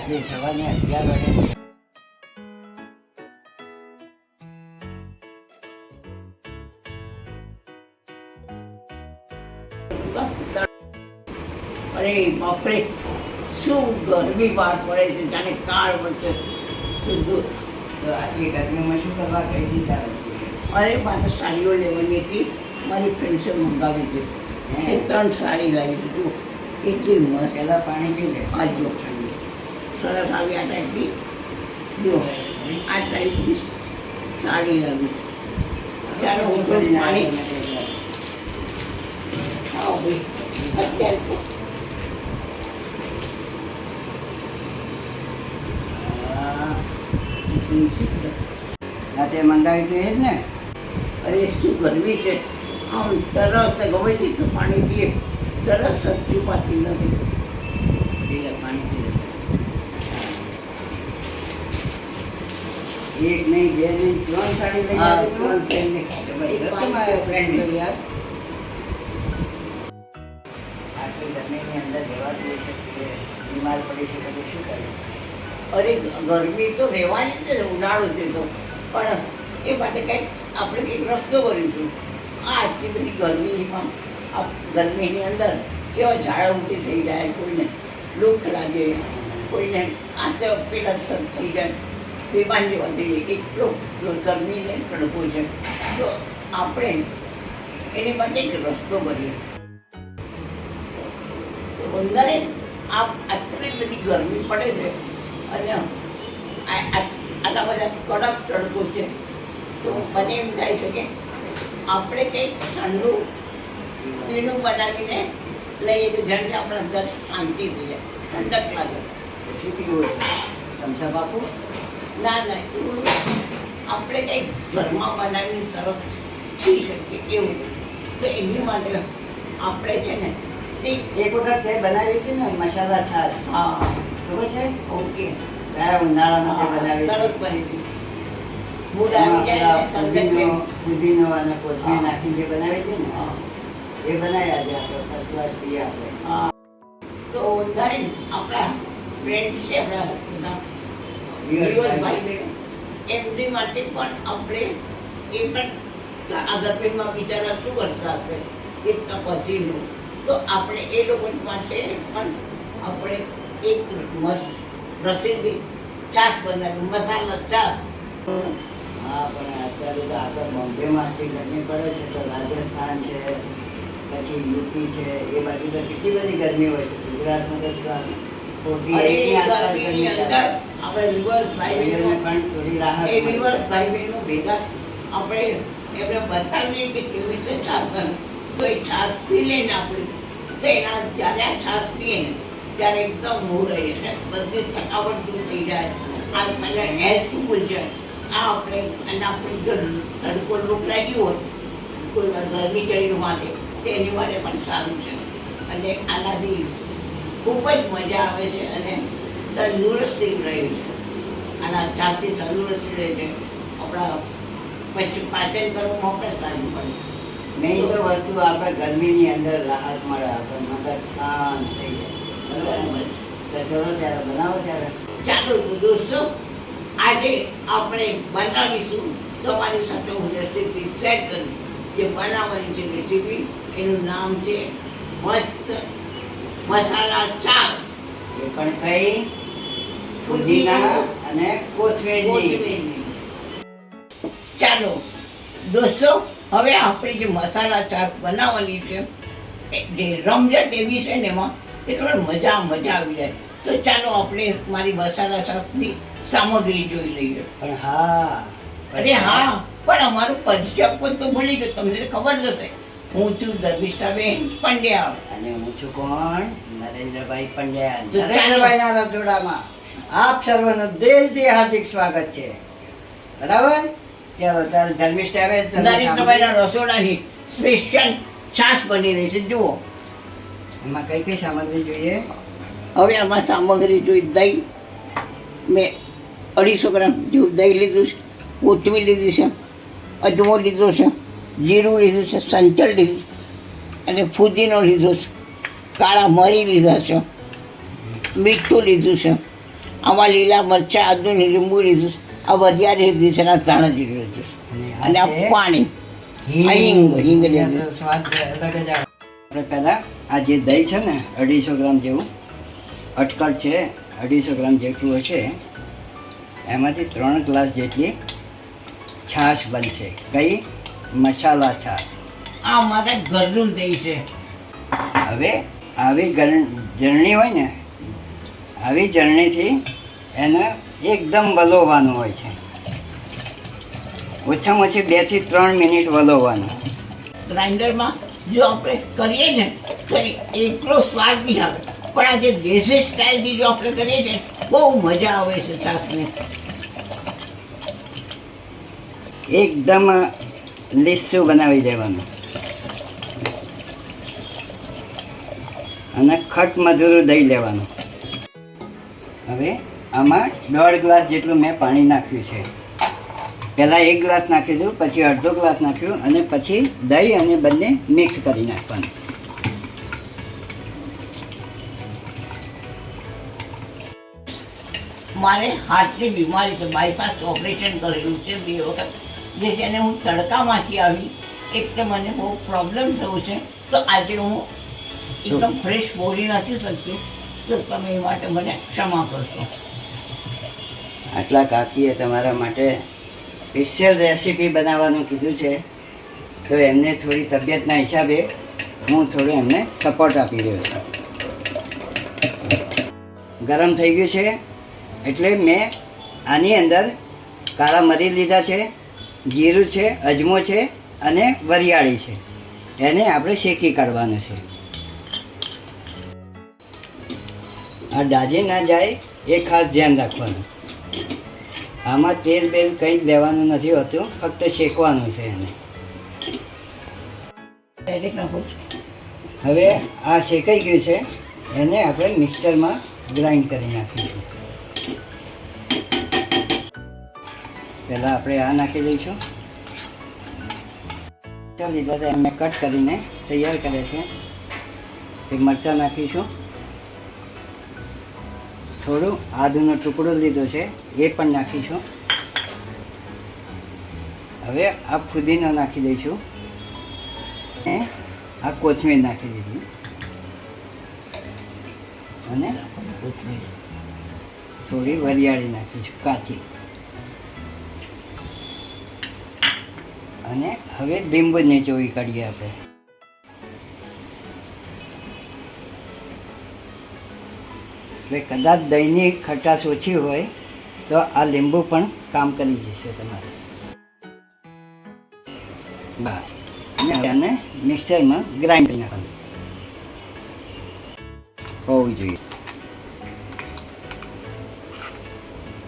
રાત્રે સવારની અગિયાર વાગે અરે બાપરે શું ગરમી બહાર પડે છે? જાણે કાળ વચ્ચે તો આટલી ગરમીમાં શું કરવા કહી દીધા નથી અરે મારે સાડીઓ લેવાની હતી. મારી ફ્રેન્ડ્સે મંગાવી છે. એ ત્રણ સાડી લાવી દીધું એટલી મસ્ત. પહેલા પાણી પી લે. આજો સરસ આવી આ ટાઈપની જો આ ટાઈપની સાડી આવી ત્યારે હું તો પાણી આવો ભાઈ. અત્યારે રાતે મંગાવી તો એ જ ને? અરે શું ગરમી છે? આમ તરસ ગમે તેટલું પાણી પીએ તરસ સચ્ચું પાતી નથી પી લે પાણી પી લે એક નહીં બે નહીં ત્રણ સાડી લઈ આવે ત્રણ ફ્રેન્ડ ને કરી તો યાર. આટલી ગરમીની અંદર રહેવાતું હોય છે બીમાર પડી શકે તો શું કરે? અરે ગરમી તો રહેવાની જ છે ઉનાળો છે તો. પણ એ માટે કંઈક આપણે કંઈક રસ્તો કરીશું. આ આટલી બધી ગરમીમાં આ ગરમીની અંદર કેવા ઝાડા ઉઠી થઈ જાય કોઈને દુઃખ લાગે કોઈને આ તો પેલા થઈ જાય. થઈ જાય એટલો ગરમીને તડકો છે. તો આપણે એની માટે એક રસ્તો કરીએ તો અંદર આ આટલી બધી ગરમી પડે છે અને આટલા બધા કડક તડકો છે. તો મને એમ થાય છે કે આપણે કંઈક ઠંડુ પીણું બનાવીને લઈએ તો જેનાથી આપણા અંદર શાંતિ થઈ જાય. ઠંડક લાગે. ચમચા બાપુ ના ના એવું આપણે કંઈક ઘરમાં બનાવીને સરસ થઈ શકીએ એવું તો એની માટે આપણે છે ને એક વખત તે બનાવી હતી ને મસાલા છાશ. હા. ખબર છે? ઓકે. ત્યારે ઉનાળામાં તે બનાવી સરસ બની હતી. મૂડ આવી જાય પુદીનો પુદીનો અને કોથમીર નાખીને જે બનાવી હતી ને એ બનાવી આજે આપણે ફર્સ્ટ ક્લાસ પીએ આપણે. તો નરેન આપણા ફ્રેન્ડ છે આપણા બધા એમની માટે પણ આપણે એ પણ આ બિચારા શું કરતા હશે એક તપસીનું તો આપણે એ લોકો માટે પણ આપણે એક મસ્ત રસીદી ચાસ બનાવી. મસાલા ચાસ હા પણ અત્યારે તો આપણે બોમ્બેમાં આટલી ગરમી પડે છે તો રાજસ્થાન છે પછી યુપી છે એ બાજુ તો કેટલી બધી ગરમી હોય છે? ગુજરાતમાં તો આપણે બહેનો. દિવસ ભાઈ બહેનો ભેગા આપણે એમને બતાવીએ કે કેવી રીતે છાશ બને તો એ છાશ પી લે ને આપણે તો એના જ્યારે આ પીએ ને ત્યારે એકદમ મૂળ રહીએ અને બધી થકાવટ દૂર થઈ જાય. આ મને હેલ્થફુલ છે. આ આપણે અને આપણે જો તડકો લોક લાગી હોય કોઈ ગરમી ચડી માથે તો એની માટે પણ સારું છે. અને આનાથી ખૂબ જ મજા આવે છે અને તંદુરસ્તી રહે છે. આના ચાથી તંદુરસ્તી રહે છે. આપણા પછી પાચન કરવામાં પણ સારું પડે મેઇન તો વસ્તુ આપણે ગરમીની અંદર રાહત મળે આપણે મગજ શાંત થઈ જાય. બરાબર? ચલો ત્યારે બનાવો ત્યારે. ચાલો તો દોસ્તો આજે આપણે બનાવીશું. તમારી સાથે હું રેસીપી શેર કરી જે બનાવવાની છે રેસીપી એનું નામ છે મસ્ત મસાલા ચાટ એ પણ કઈ? અને કોથમીરની. ચાલો દોસ્તો હવે આપણે જે મસાલા ચાટ બનાવવાની છે જે રમઝટ એવી છે ને એમાં એટલે મજા મજા આવી જાય. તો ચાલો આપણે મારી મસાલા ચાટની સામગ્રી જોઈ લઈએ. પણ હા અરે હા પણ અમારું પરિચય પણ તો ભૂલી ગયો તમને ખબર જશે હું છું ધર્મિષ્ઠાબેન પંડ્યા અને હું છું કોણ? નરેન્દ્રભાઈ પંડ્યા. નરેન્દ્રભાઈના રસોડામાં. આપ સર્વનું દિલથી હાર્દિક સ્વાગત છે. બરાબર? ચાલો તારે ધર્મિષ્ઠ આવે નરેન્દ્રભાઈના રસોડાની સ્પેશિયલ છાશ બની રહી છે. જુઓ. એમાં કઈ કઈ સામગ્રી જોઈએ? હવે આમાં સામગ્રી જોઈ દહીં. મેં અઢીસો ગ્રામ જેવું દહીં લીધું છે કોથમીર લીધી છે અજમો લીધો છે જીરું લીધું છે સંચળ લીધું છે અને ફુદીનો લીધો છે કાળા મરી લીધા છે મીઠું લીધું છે આમાં લીલા મરચાં આદુ લીંબુ લીધું. આ વરિયા લીધી છે અને ધાણા જીરું લીધું. અને આ પાણી. હિંગ. હિંગ. આપણે પહેલાં આ જે દહીં છે ને અઢીસો ગ્રામ જેવું અટકટ છે અઢીસો ગ્રામ જેટલું હશે એમાંથી ત્રણ ગ્લાસ જેટલી છાશ બનશે. કઈ? મસાલા છાશ. આ મારે ઘરનું દહીં છે. હવે આવી જરણી હોય ને આવી જરણીથી એને એકદમ વલોવાનું હોય છે. ઓછામાં ઓછી બેથી ત્રણ મિનિટ વલોવાનું. ગ્રાઇન્ડરમાં જો આપણે કરીએ ને તો એટલો સ્વાદ નહીં આવે. પણ આ જે દેશી સ્ટાઇલથી જો આપણે કરીએ છીએ બહુ મજા આવે છે શાકને. એકદમ લીસું બનાવી દેવાનું. અને ખટ મધુરું દહીં લેવાનું. હવે આમાં દોઢ ગ્લાસ જેટલું મેં પાણી નાખ્યું છે. પહેલાં એક ગ્લાસ નાખી દઉં, પછી અડધો ગ્લાસ નાખ્યું, અને પછી દહીં અને બંને મિક્સ કરી નાખવાનું. મારે હાર્ટની બીમારી છે બાયપાસ ઓપરેશન કરેલું છે બે વખત. જે છે એને હું તડકામાંથી આવી તો મને બહુ પ્રોબ્લેમ થયો છે. તો આજે હું એકદમ ફ્રેશ બોલી નથી શકતી. તો તમે એ માટે મને ક્ષમા કરશો. આટલા કાકીએ તમારા માટે સ્પેશિયલ રેસીપી બનાવવાનું કીધું છે. તો એમને થોડી તબિયતના હિસાબે હું થોડું એમને સપોર્ટ આપી રહ્યો છું. ગરમ થઈ ગયું છે, એટલે મેં આની અંદર કાળા મરી લીધા છે, જીરું છે, અજમો છે અને વરિયાળી છે. એને આપણે શેકી કાઢવાનું છે. આ દાજી ના જાય એ ખાસ ધ્યાન રાખવાનું. આમાં તેલ બેલ કંઈ જ લેવાનું નથી હોતું ફક્ત શેકવાનું છે એને. હવે આ શેકાઈ ગયું છે એને આપણે મિક્સરમાં ગ્રાઇન્ડ કરી નાખીશું. પહેલાં આપણે આ નાખી દઈશું. ચાલ લીધા હતા મેં કટ કરીને તૈયાર કરે છે. તે મરચાં નાખીશું. થોડું આદુનો ટુકડો લીધો છે, એ પણ નાખીશું. હવે આ ફુદીનો નાખી દઈશું. અને આ કોથમીર નાખી દીધી. અને કોથમીર. થોડી વરિયાળી નાખીશું, કાચી. અને હવે લીંબુ નીચોવી કાઢીએ આપણે. હવે કદાચ દહીંની ખટાશ ઓછી હોય, તો આ લીંબુ પણ કામ કરી જશે તમારે. બસ. અને મિક્સરમાં ગ્રાઇન્ડ કરી નાખવાનું. હોવું જોઈએ.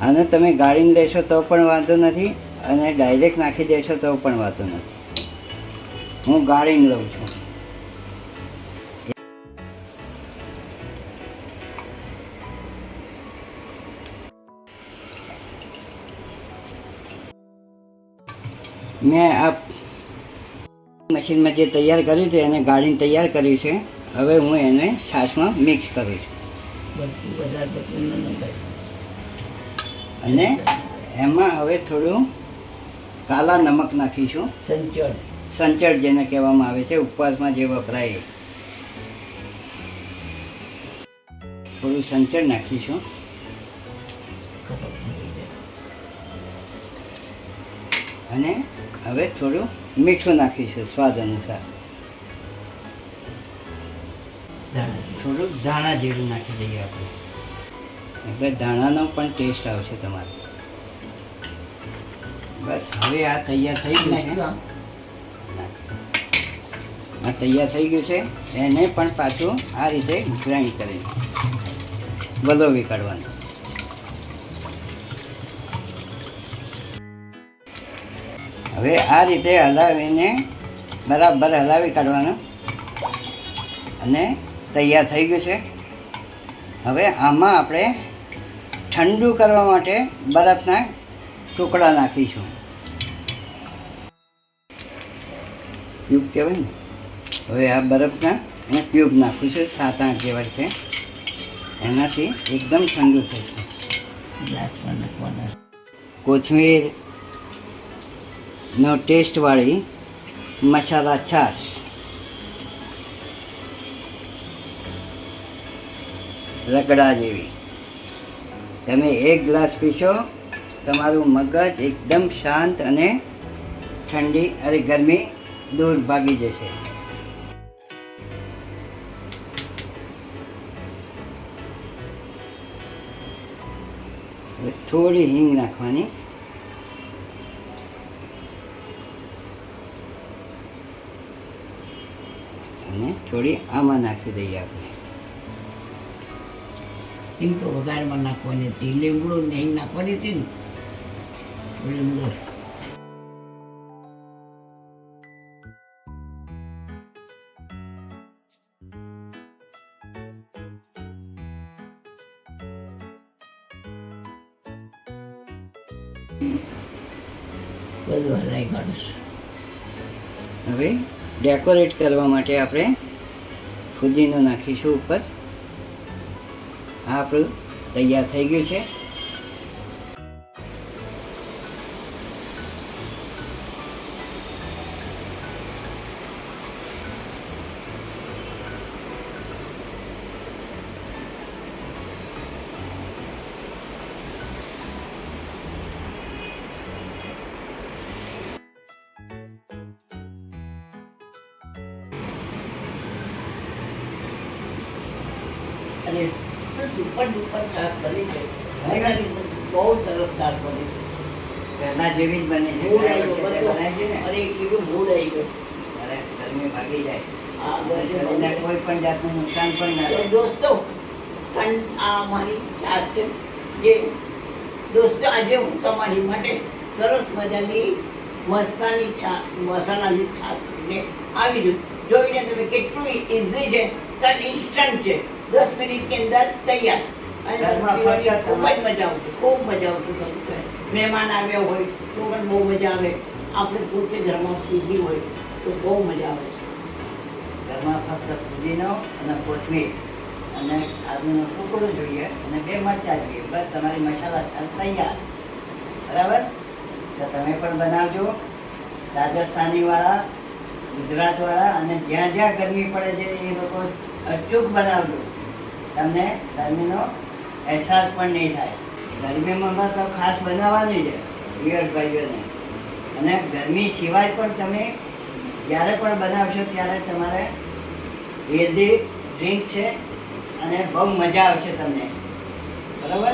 અને તમે ગાળીને લેશો તો પણ વાંધો નથી, અને ડાયરેક્ટ નાખી દેશો તો પણ વાંધો નથી. હું ગાળીને લઉં છું. મેં આ મશીનમાં જે તૈયાર કર્યું છે એને ગાળીને તૈયાર કર્યું છે હવે હું એને છાશમાં મિક્સ કરું છું. અને એમાં હવે થોડું કાલા નમક નાખીશું. સંચળ. સંચળ જેને કહેવામાં આવે છે ઉપવાસમાં જે વપરાય. થોડું સંચળ નાખીશું. અને હવે થોડું મીઠું નાખીશું સ્વાદ અનુસાર. થોડું ધાણા જીરું નાખી દઈએ આપણે. એટલે ધાણાનો પણ ટેસ્ટ આવશે તમારે. બસ હવે આ તૈયાર થઈ ગયું છે. આ તૈયાર થઈ ગયું છે. એને પણ પાછું આ રીતે ગ્રાઇન્ડ કરી વલોવી કાઢવાનું હવે આ રીતે હલાવીને બરાબર હલાવી કાઢવાનું. અને તૈયાર થઈ ગયું છે. હવે આમાં આપણે ઠંડુ કરવા માટે બરફના ટુકડા નાખીશું. ક્યુબ કહેવાય ને? હવે આ બરફના હું ક્યુબ નાખું છું સાત આઠ જેવા છે. એનાથી એકદમ ઠંડુ થશે. ગ્લાસમાં કોથમીરનો ટેસ્ટવાળી મસાલા છાશ. રગડા જેવી. તમે એક ગ્લાસ પીશો, તમારું મગજ એકદમ શાંત અને ઠંડી અને ગરમી દૂર ભાગી જશે. થોડી હિંગ નાખવાની અને થોડી આમાં નાખી દઈએ આપણે. તો વઘારમાં નાખવાની હતી. લીમડો ને હિંગ નાખવાની હતી ને. લીમડો બધું હલાઈ કાઢીશ. હવે ડેકોરેટ કરવા માટે આપણે ફુદીનો નાખીશું ઉપર. આ આપણું તૈયાર થઈ ગયું છે. સુપર ડુપર છાશ બની છે. બહુ સરસ છાશ બની છે. ઘરના જેવી જ બની છે. મૂડ આવી ગયો. બનાય છે ને. અરે કેવું મૂડ આવી ગયો. અરે ગરમી ભાગી જાય. કોઈ પણ જાતનું નુકસાન પણ ના થાય. દોસ્તો ઠંડ આ મારી છાશ છે જે દોસ્તો આજે હું તમારી માટે સરસ મજાની મસ્તાની છા મસાલાની છાશ લઈને આવી છું. જોઈને તમે કેટલું ઇઝી છે સર ઇન્સ્ટન્ટ છે. દસ મિનિટની અંદર તૈયાર. અને ખૂબ જ મજા આવશે ખૂબ મજા આવશે તમને મહેમાન આવ્યા હોય તો પણ બહુ મજા આવે. આપણે પોતે ઘરમાં પીધી હોય તો બહુ મજા આવે છે. ઘરમાં ફક્ત ફુદીનો અને કોથમીર અને આદુનો ટુકડો જોઈએ અને બે મરચાં જોઈએ. બસ તમારી મસાલા છાશ તૈયાર. બરાબર? તો તમે પણ બનાવજો. રાજસ્થાની વાળા ગુજરાત વાળા અને જ્યાં જ્યાં ગરમી પડે છે એ લોકો અચૂક બનાવજો. તમને ગરમીનો અહેસાસ પણ નહીં થાય. ગરમીમાં તો ખાસ બનાવવાની છે વિયર ભાઈઓને. અને ગરમી સિવાય પણ તમે જ્યારે પણ બનાવશો ત્યારે તમારે હેલ્ધી ડ્રિંક છે અને બહુ મજા આવશે તમને. બરાબર?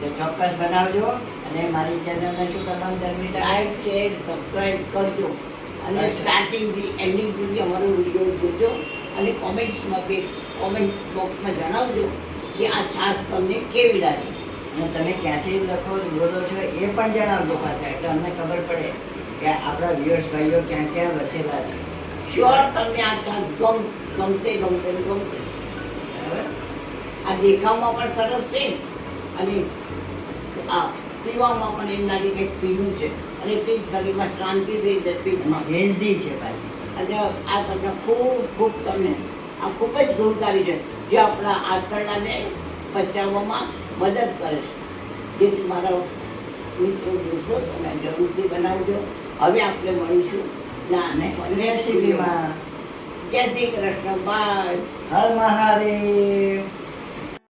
તો ચોક્કસ બનાવજો અને મારી ચેનલને શું કરવાનું દરમિયાન લાઈક શેર સબસ્ક્રાઈબ કરજો. અને સ્ટાર્ટિંગથી એન્ડિંગ સુધી અમારો વીડિયો જોજો. અને કોમેન્ટ્સમાં બી કોમેન્ટ બોક્સમાં જણાવજો કે આ છાશ તમને કેવી લાગે. અને તમે ક્યાંથી લખો બોલો છો એ પણ જણાવજો પાછા એટલે અમને ખબર પડે કે આપણા વ્યુઅર્સ ભાઈઓ ક્યાં ક્યાં વસેલા છે. શ્યોર તમને આ છાશ ગમ ગમશે ગમશે ગમશે. બરાબર? આ દેખાવમાં પણ સરસ છે અને આ પીવામાં પણ એમ લાગે કંઈક પીવું છે અને તે શરીરમાં શાંતિ થઈ જતી હેલ્ધી છે પાછી. અને આ તમને ખૂબ ખૂબ તમને આ ખૂબ જ ગુણકારી છે જે આપણા આંતરડાને પચાવવામાં મદદ કરે છે. જેથી મારા મિત્રો જોશો તમે જરૂરથી બનાવજો. હવે આપણે મળીશું. રેસીપીમાં જય શ્રી કૃષ્ણ. બાય. હર મહાદેવ.